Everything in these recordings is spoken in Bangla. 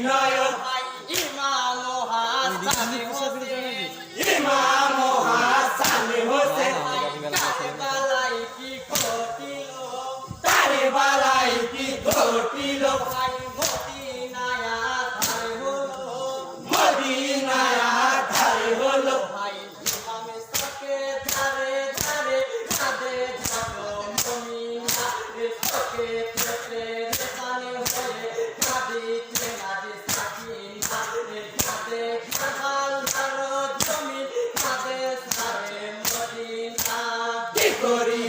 United. Buddy.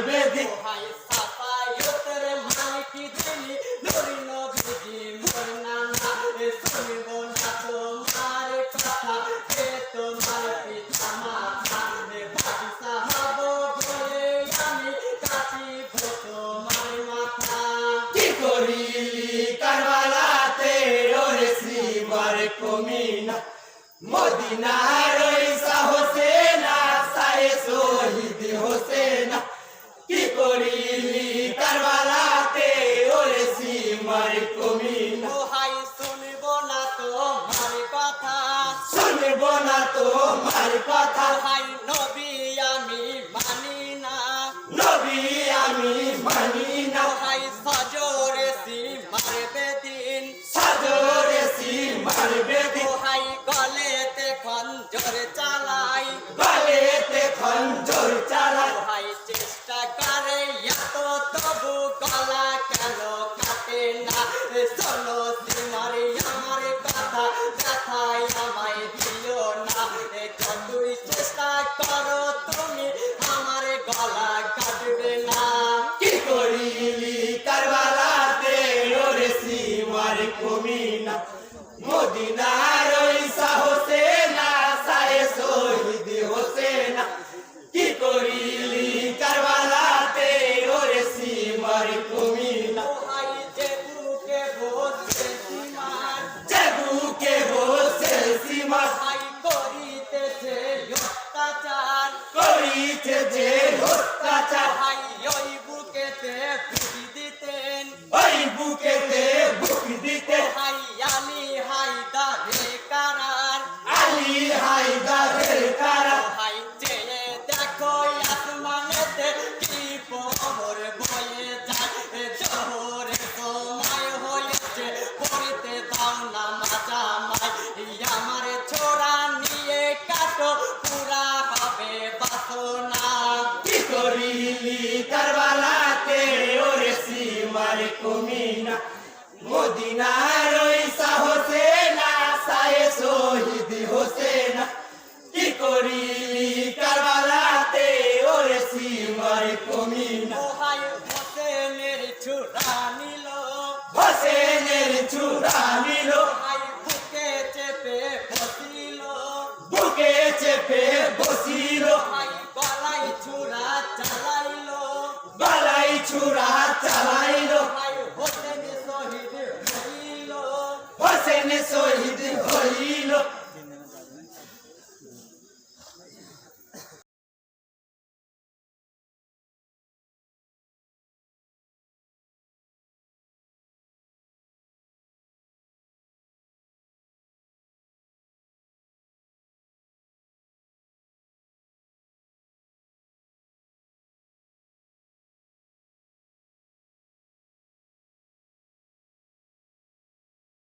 বেদি Karbalate, Ore, Si, Mare, Comina, Modinare. শুনব না তোমার কথা ভাই নবী আমি মানি না। নবী আমি মানি না। ভাই সজরে সি মারবে দিন। সজরে সি মারবে দিন। ভাই গলেতে খঞ্জর চালাই। গলেতে খঞ্জর Medina মদিনার ঈসা হোসেনা সায়ে শহীদ হোসেনা। কি করিলি কারবালাতে ওরে সিমার কমিনা। হোসেনের নিল। হোসেনের চূড়া নিল।